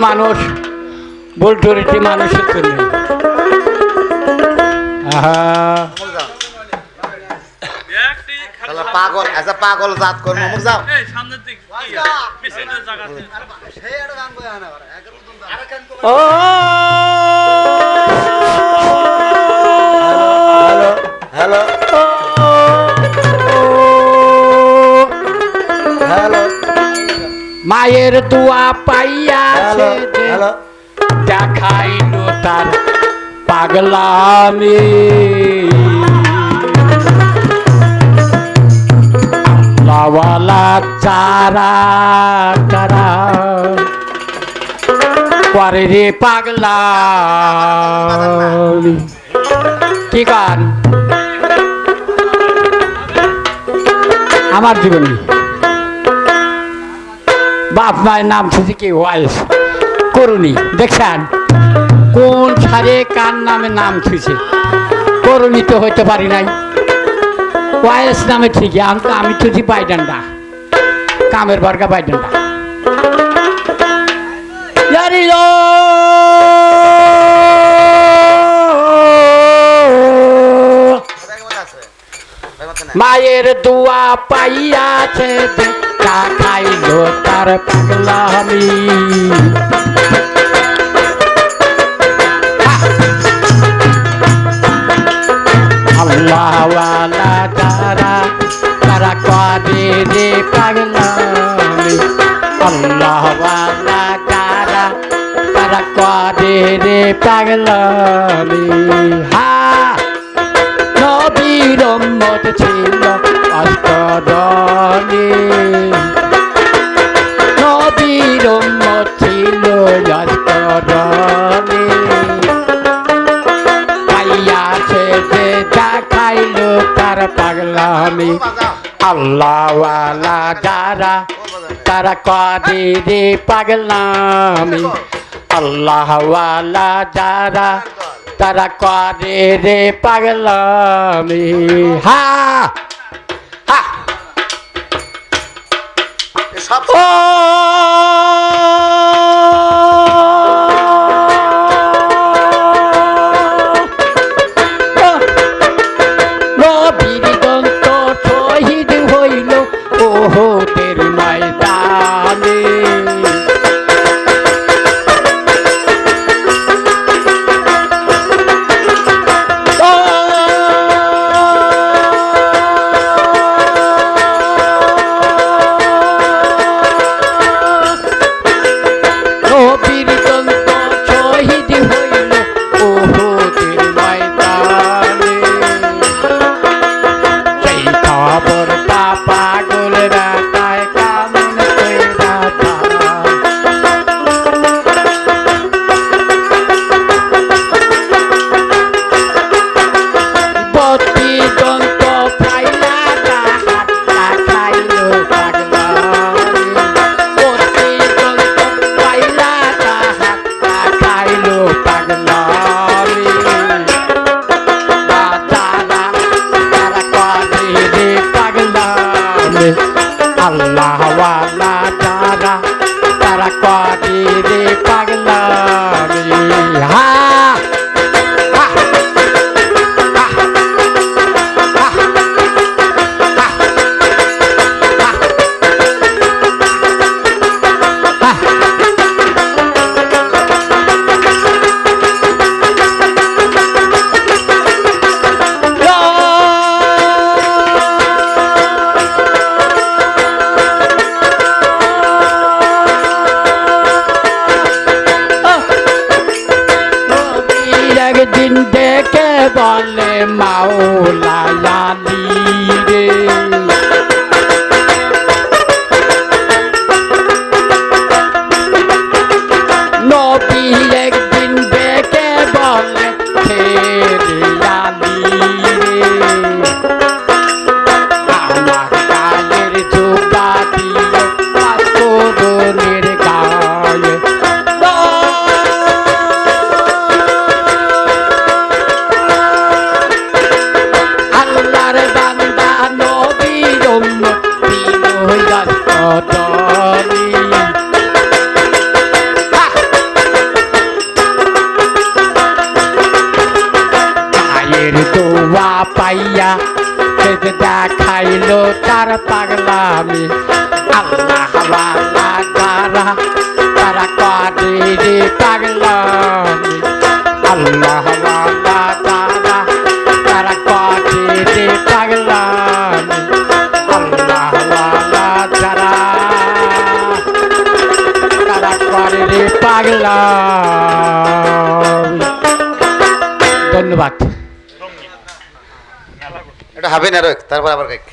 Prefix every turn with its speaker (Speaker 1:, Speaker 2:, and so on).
Speaker 1: মানুষ বল্টুরিটি মানুষের জন্য
Speaker 2: পাগল এসে পাগল জাত করব মুখ যাও।
Speaker 3: এই সামনের দিক পিছনের জায়গা
Speaker 1: ও! মায়ের দোয়া পাইয়াছে দেখাইল তার পাগলামি। আল্লাহওয়ালা চারা চারা করে রে পাগলামি। কি গান? আমার জীবনী। বাপ মায়ের নাম শুধু কি? ওয়াইস করুণী। দেখছেন? কোন সারে কার নামে নাম থুইছে করুণী তো হইতে পারি নাই। ওয়াইস নামে ঠিকই, আমি তো আমি থুছি বাইডান্ডা। কামের বর্গা বাইডান্ডা। জানি লো মায়ের দোয়া পাইয়াছে। দেখা খাইলো তার পাগলামি আল্লাহওয়ালা তারা তারা করে রে পাগলামি আল্লাহওয়ালা তারা তারা করে রে পাগলামি হা! নবীর মত ছিল অষ্টরণী মত ছিল অষ্টরণী পাইয়াছে যে দেখাইল, তার পাগলামি। আল্লাহওয়ালা যারা, তারা করে রে পাগলামি। আল্লাহওয়ালা যারা, তারা করে রে পাগলামি। হা!
Speaker 2: সব
Speaker 1: ওয়ালা তারা তারা করে রে পাগলামি। হা মাওলা ঘটালি মায়ের দোয়া পাইয়া দেখাইল তার পাগলামি। আল্লাহ তারা তারা কাটে পাগলামি। আল্লাহ পাগলা ধন্যবাদ।
Speaker 2: এটা হবে না তারপর আবার কাইক